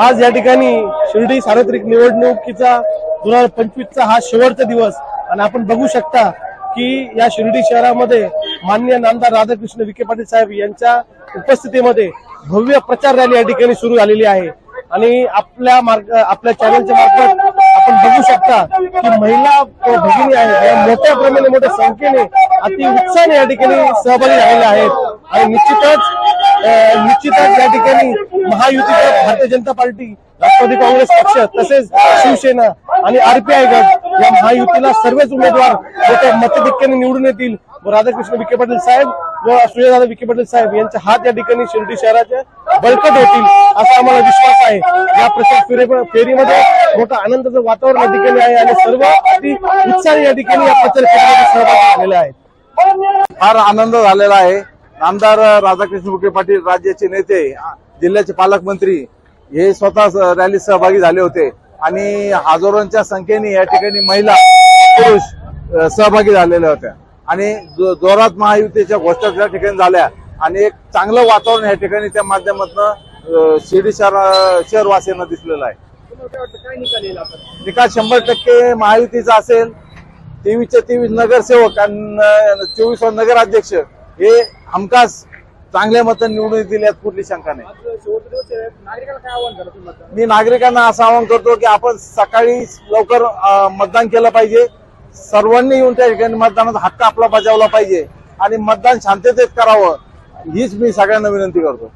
आज या ठिकाणी शिर्डी सार्वत्रिक निवडणुकीचा दोन हजार पंचवीसचा हा शेवटचा दिवस. आणि आपण बघू शकता की या शिर्डी शहरामध्ये मान्य नामदार राधाकृष्ण विखे पाटील साहेब यांच्या उपस्थितीमध्ये भव्य प्रचार रॅली या ठिकाणी सुरू झालेली आहे. आणि आपल्या मार्ग आपल्या चॅनलच्या मार्फत आपण बघू शकता की महिला भगिनी आहेत. या मोठ्या प्रमाणे मोठ्या संख्येने अति उत्साहाने या ठिकाणी सहभागी झालेल्या आहेत. आणि निश्चितच निश्चितच या ठिकाणी महायुतीच्या भारतीय जनता पार्टी राष्ट्रवादी काँग्रेस पक्ष तसेच शिवसेना आणि आरपीआय गट या महायुतीला सर्वच उमेदवार मोठ्या मतधिक्याने निवडून येतील. व राधाकृष्ण विखे पाटील साहेब व सूर्यदादा विखे पाटील साहेब यांचे हात या ठिकाणी शिर्डी शहराचे बळकट होतील असा आम्हाला विश्वास आहे. या प्रचार फेरीमध्ये मोठं आनंदाचं वातावरण या ठिकाणी आहे आणि सर्व अति या ठिकाणी या प्रचार फेरीमध्ये सहभागी झालेले आहेत. फार आनंद झालेला आहे. आमदार राधाकृष्ण विखे पाटील राज्याचे नेते जिल्ह्याचे पालकमंत्री हे स्वतः रॅलीत सहभागी झाले होते. आणि हजारोंच्या संख्येने या ठिकाणी महिला पुरुष सहभागी झालेल्या होत्या. आणि जो- जोरात महायुतीच्या घोषणा त्या ठिकाणी झाल्या. आणि एक चांगलं वातावरण या ठिकाणी त्या माध्यमातून शिर्डी शहर शहरवासियांना दिसलेलं आहे. निकाल शंभर टक्के महायुतीचा असेल. तेवीसच्या तेवीस नगरसेवक आणि चोवीस नगराध्यक्ष हे हमखास चांगल्या मतं निवडून येतील यात कुठली शंका नाही. मी नागरिकांना असं आवाहन करतो की आपण सकाळी लवकर मतदान केलं पाहिजे. सर्वांनी येऊन त्या ठिकाणी मतदानाचा हक्क आपला बजावला पाहिजे. आणि मतदान शांततेत करावं हीच मी सगळ्यांना विनंती करतो.